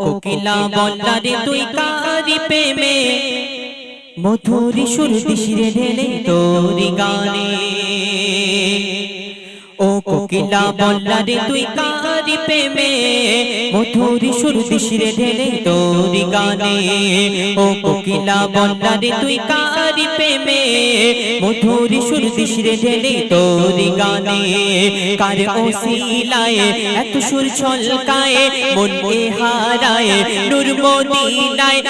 কোকিলা বল্লারে তুই কারি প্রেমে। মধুর সুর দিশিরে ঢেলে তোরি গানে। ও কোকিলা বল্লারে তুই কারি প্রেমে মধুর সুর দিশিরে তোরি গানে। ও কোকিলা তুই কারি প্রেমে মধুর সুর দিশিরে তোরি গানে। কার এত সুর ছলকায় হারায় মদিনায়।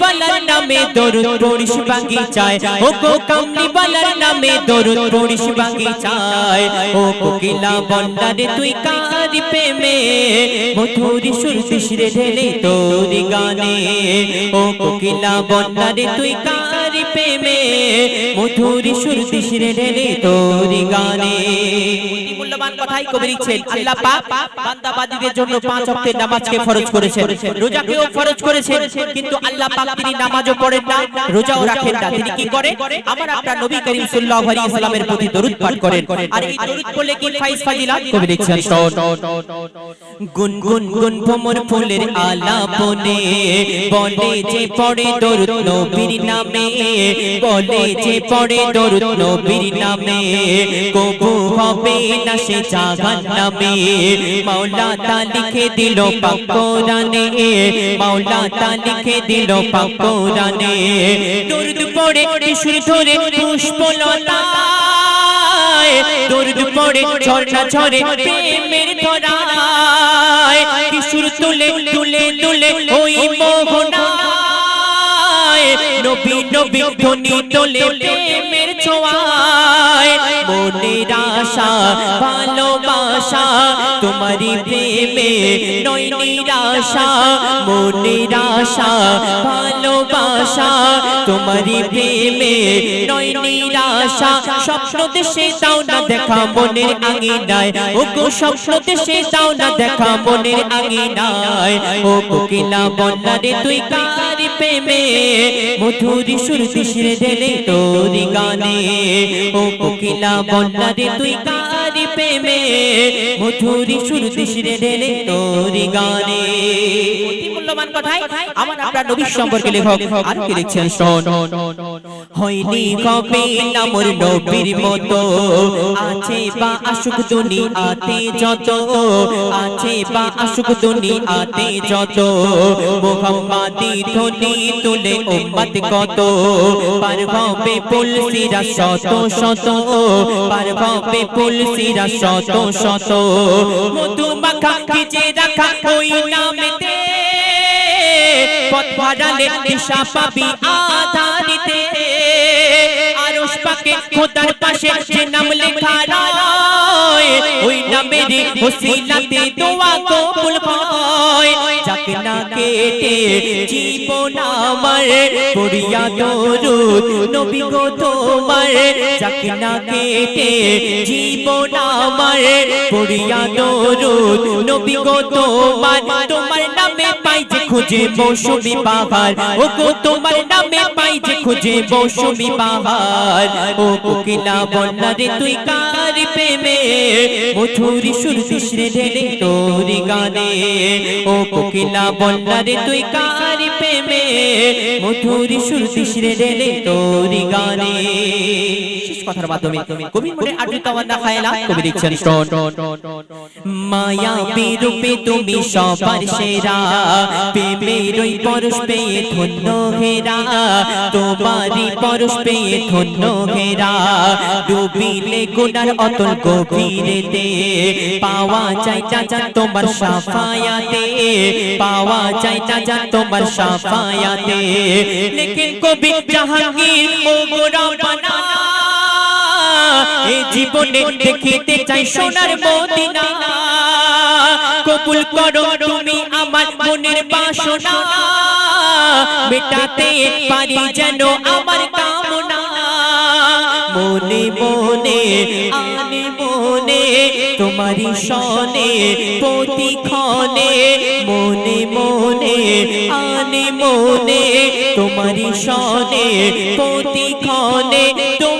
বালার নামে দরুদ পড়িস বাগিচায় ও গো বালার নামে দরুদ পড়িস বাগিচায় ও কোকিলা তুই কারি প্রেমে মধুরি সুর দিশরে ঢেলে তোরি গানে। ও কোকিলা বন্দারে তুই কারি প্রেমে, মধুরি সুর দিশরে ঢেলে তোরি গানে। মূল্যবান কথাই কবি লিখছেন, আল্লাহ পাক বান্দাবাদীদের জন্য পাঁচ ওয়াক্তের নামাজকে ফরজ করেছেন। রোজাকেও ফরজ করেছেন, কিন্তু আল্লাহ পাক তিনি নামাজও পড়েন না, রোজাও রাখেন না। তিনি কি করেন আমার আপনার নবী করিম সাল্লাল্লাহু আলাইহি সাল্লামের প্রতি দরুদ পাঠ করেন। আর এই দরুদ পড়লে কি ফাইজ ফাজিলাত? কবি লিখছেন গুন গুন গুন ভ্রমর ফুলের আলাপনে বলে যে পড়ে দরুদ নবীর নামে বলে যে পড়ে দরুদ নবীর নামে, কবু হবে না সে জাহান নামে মাওলা তা লিখে দিল পাক কোরআনে। মাওলা তা লিখে দিল পাক কোরআনে। দরুদ পড়ে কিশোর ধরে পুষ্পলতা দরুদ পড়ে ঝর্ণা ঝরে প্রেমের ধরায়। কিশোর তুলে তুলে তুলে ওই মোহনায় নবী নবী ধ্বনি তোলে প্রেমের ছোঁয়ায়। মনের আশা, ভালোবাসা, তোমারই প্রেমে নয় নিরাশা। মনের আশা, ভালোবাসা, তোমারই প্রেমে নয় নিরাশা। স্বপ্ন দেশে দাও না দেখা মনের আঙিনায়। ও গো স্বপ্ন দেশে দাও না দেখা মনের আঙিনায়। ও কোকিলা বন্যারে তুই কারি প্রেমে? মধুরি সুর দিশরে ঢেলে তোরি গানে। ও কোকিলা বন্যারে তুই কারি প্রেমে মধুরি সুর দিশরে ঢেলে তোরি গানে। মূল্যবান কথাই আমার আপনার নবীর সম্পর্কে লেখক আর কি লিখছেন, শোন। হয়নি কবে নামর নবীর মতো। আছে বা আশুক দুনিয়াতে যত, আছে বা আশুক দুনিয়াতে যত। মোহাম্মদি ধ্বনি তুলে উম্মত কত। পার হবে পুলসিরা শত শত পার হবে পুলসিরা শত শত। মধু মাখা খিচে রাখা ওই নামেতে পথ ভাড়ালে দিশা পাবি আধারিতে। আরশ পাকে খোদার পাশে যে নাম লেখা ওই নামের ওসিলাতে দোয়া কবুল হয়। যাকে কেটে জীবন আমার, পড়িয়া দরুদ নবী গো তোমার। যাকে না কেটে জীবন আমার, পড়িয়া দরুদ নবী গো তোমার। তোমার খুঁজে মৌসুমি বাহার ও গো তোমার নামে পাই যে খুঁজে মৌসুমি বাহার ও কোকিলা বন্যারে তুই কার প্রেমে? মধুরি সুর দিশরে ঢেলে তোর গানে। ও কোকিলা বন্যারে তুই কার মধুরি সুর দিশরে ঢেলে তোরি গানে। কথার মাধ্যমে মনে খায়লা কবি মায়া তুমি সবার সেরা পরশ পেয়ে ধন্য হেরা, তোমারই পরশ পেয়ে ধন্য হেরা। ডুবিলে অতল গভীরেতে, পাওয়া না জান তোমার সাফায়াতে, পাওয়া না জান তোমার লেকিন কবি জাহাঙ্গীর, ও গোরা বানা এই জীবনে দেখিতে চাই সোনার মদিনা। কবুল করো তুমি আমার মনের বাসনা। মেটাতে পারি যেন আমার কামনা। মনে মনে মনে তোমারি সনে প্রতিক্ষণে মনে মনে আনে মনে তোমারি সনে প্রতিক্ষণে তোমা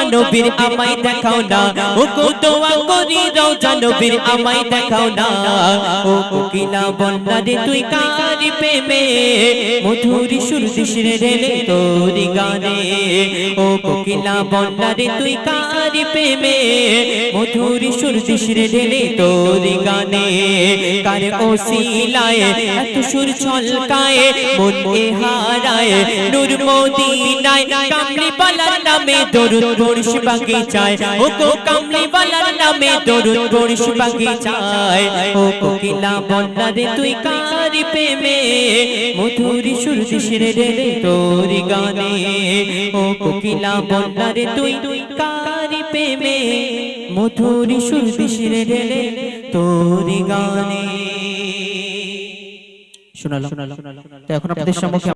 করি রওজা নবীর আমায় দেখাও না। ও গো দোয়া করি রোজা নবীর আমায় দেখাও না। ও কোকিলা বন্দারে তুই কারি প্রেমে? মধুরি সুর দিশরে ঢেলে তোরি গানে। ও কোকিলা বন্দারে তুই কারি প্রেমে? মধুরি সুর দিশরে ঢেলে তোরি গানে। কার ওসিলায় এত সুর ছলকায়, মন এ হারায়। নূর মদিনায় কামলি বালার নামে দরুদ পড়িস বাগিচায় ও গো কামলি বালার নামে দরুদ পড়িস বাগিচায় ও কোকিলা বন্দারে তুই কারি প্রেমে? মধুরি সুর দিশরে ঢেলে তোরি গানে। ও কোকিলা বন্দারে তুই কারি প্রেমে? মধুরি সুর দিশরে ঢেলে তোরি গানে। শোনালাম তো এখন আপনাদের সম্মুখে